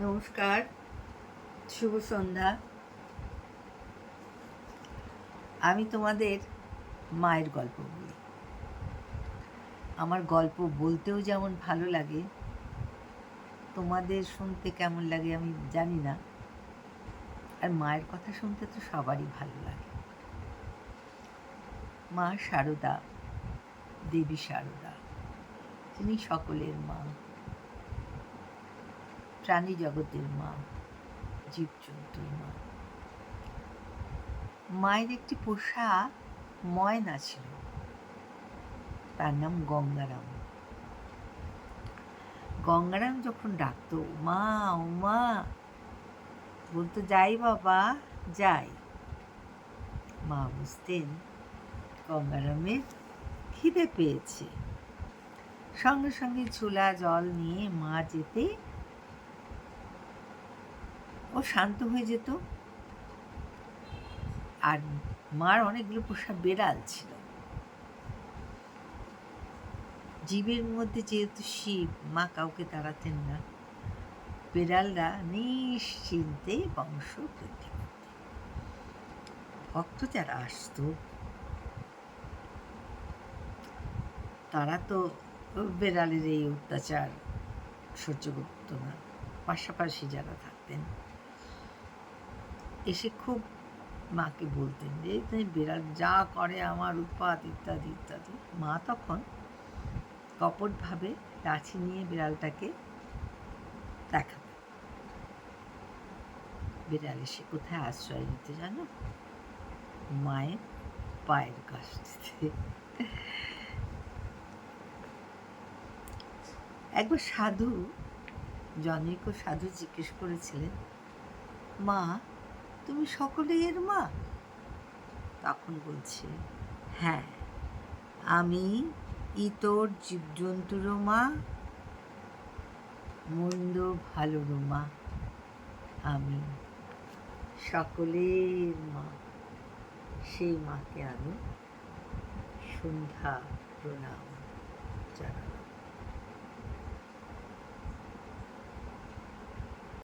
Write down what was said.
নমস্কার, শুভ সন্ধ্যা। আমি তোমাদের মায়ের গল্প বলি। আমার গল্প বলতেও যেমন ভালো লাগে, তোমাদের শুনতে কেমন লাগে আমি জানি না। আর মায়ের কথা শুনতে তো সবারই ভালো লাগে। মা শারদা দেবী শারদা তিনি সকলের মা। প্রাণী জগতের মা, জীবজন্তুর মা। মায়ের একটি পোষা ময়না ছিল। তার নাম গঙ্গারাম। গঙ্গারাম যখন ডাকতো, মা, ও মা, বলতো, যাই বাবা, যাই। মা বুঝতেন গঙ্গারামের খিদে পেয়েছে। সঙ্গে সঙ্গে ছোলা জল নিয়ে মা যেতে ও শান্ত হয়ে যেত। আর মার অনেকগুলো পোষা বেড়াল ছিল। জীবের মধ্যে যেহেতু শিব, মা কাউকে তাড়াতেন না। বেড়ালরা নিশ্চিন্তে বংশ বৃদ্ধি ভক্ত যারা আসতো, তারা তো বেড়ালের এই অত্যাচার সহ্য করতো না। পাশাপাশি যারা থাকতেন এসে খুব মাকে বলতেন যে তুমি বিড়াল যা করে আমার উৎপাত, ইত্যাদি ইত্যাদি। মা তখন কপটভাবে লাঠি নিয়ে বিড়ালটাকে দেখাবে বিড়াল এসে কোথায় আশ্রয় নিতে জানো? মায়ের পায়ের কাছটিতে একবার সাধু, জনৈক সাধু জিজ্ঞেস করেছিলেন, মা তুমি সকলের মা? তখন বলছে হ্যাঁ আমি ইতর জীবজন্তুরও মা, মন্দ ভালোরও মা। আমি সকলের মা। সেই মাকে আমি সন্ধ্যা প্রণাম জানালাম।